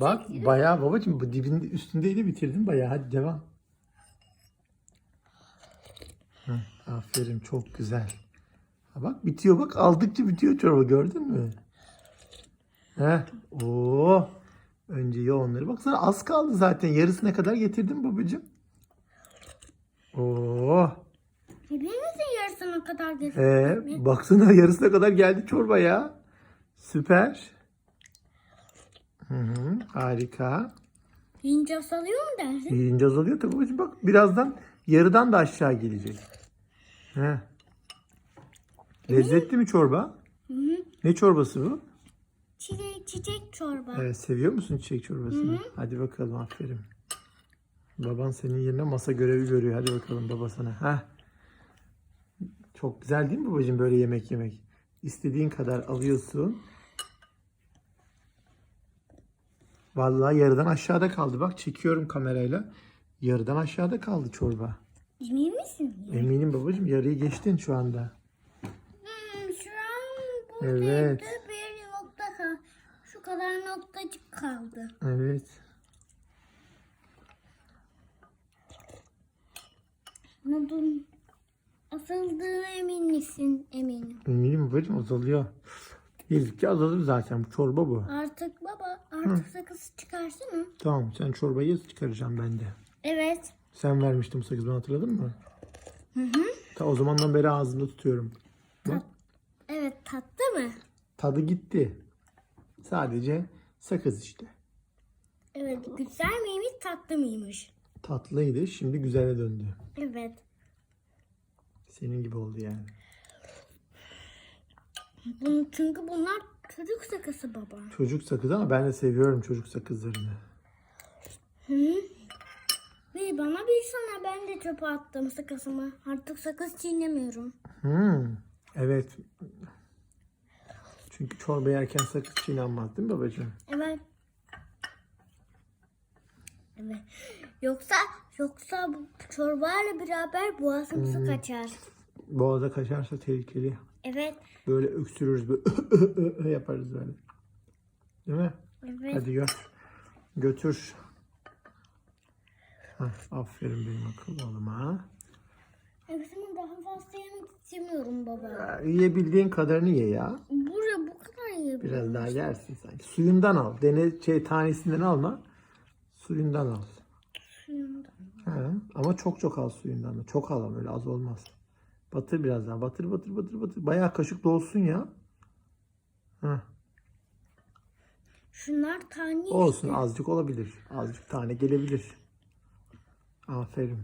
Bak bayağı babacığım bu dibinde üstündeydi bitirdin bayağı. Hadi devam. Hı, aferin çok güzel. Ha, bak bitiyor bak aldıkça bitiyor çorba gördün mü? Heh. Oo. Önce ye onları. Baksana az kaldı zaten. Yarısına kadar getirdim babacığım. Oo. Emin misin yarısına kadar Ee, getirdin? baksana yarısına kadar geldi çorba ya. Süper. Hı hı, harika. Yiyince salıyor mu dersin? Yiyince azalıyor tabii babacığım. Bak birazdan yarıdan da aşağı gelecek. He. Lezzetli mi çorba? Hı hı. Ne çorbası bu? Çiçek, çiçek çorba. Evet, seviyor musun çiçek çorbasını? Hadi bakalım aferin. Baban senin yerine masa görevi görüyor. Hadi bakalım baba sana. Heh. Çok güzel değil mi babacığım böyle yemek yemek? İstediğin kadar alıyorsun. Vallahi yarıdan aşağıda kaldı. Bak çekiyorum kamerayla. Yarıdan aşağıda kaldı çorba. Emin misin? Eminim babacığım yarıyı geçtin şu anda. Hmm, şu an bu Evet. bir nokta kal- Şu kadar noktacık kaldı. Evet. Bunun asıldığına emin misin? Eminim. Eminim babacığım azalıyor. Yedikçe azalır zaten. Bu çorba bu. Artık baba artık sakız çıkarsana. Tamam sen çorbayı çıkaracağım ben de. Evet. Sen vermiştin bu sakızı hatırladın mı? Hı hı. Ta o zamandan beri ağzımda tutuyorum. Bak, Evet tatlı mı? tadı gitti. Sadece sakız işte. Evet güzel miymiş tatlı mıymış? Tatlıydı şimdi güzele döndü. Evet. Senin gibi oldu yani. Bunu, çünkü bunlar çocuk sakızı baba. Çocuk sakızı ama ben de seviyorum çocuk sakızlarını. Hı? Bir bana bir sana ben de çöpe attım sakızımı. Artık sakız çiğnemiyorum. Hmm, evet. Çünkü çorba yerken sakız çiğnenmez değil mi babacığım? Evet. Evet. Yoksa yoksa bu çorbayla beraber boğazımızı kaçar. Boğaza kaçarsa tehlikeli. Evet. Böyle öksürürüz böyle yaparız böyle. Değil mi? Evet. Hadi gör. Götür. Hah, aferin benim akıllı oğluma. Hepsini daha fazla yemek istemiyorum baba. Ya, Yiyebildiğin kadarını ye ya. Buraya bu kadar yiyebilirim. Biraz daha yersin sanki. Suyundan al. Dene şey tanesinden alma. Suyundan al. Suyundan. He, ama çok çok al suyundan da. Çok al ama öyle az olmaz. Batır biraz daha. Batır batır batır batır. Bayağı kaşık dolsun ya. Heh. Şunlar tane Olsun azıcık olabilir. Azıcık tane gelebilir. Aferin.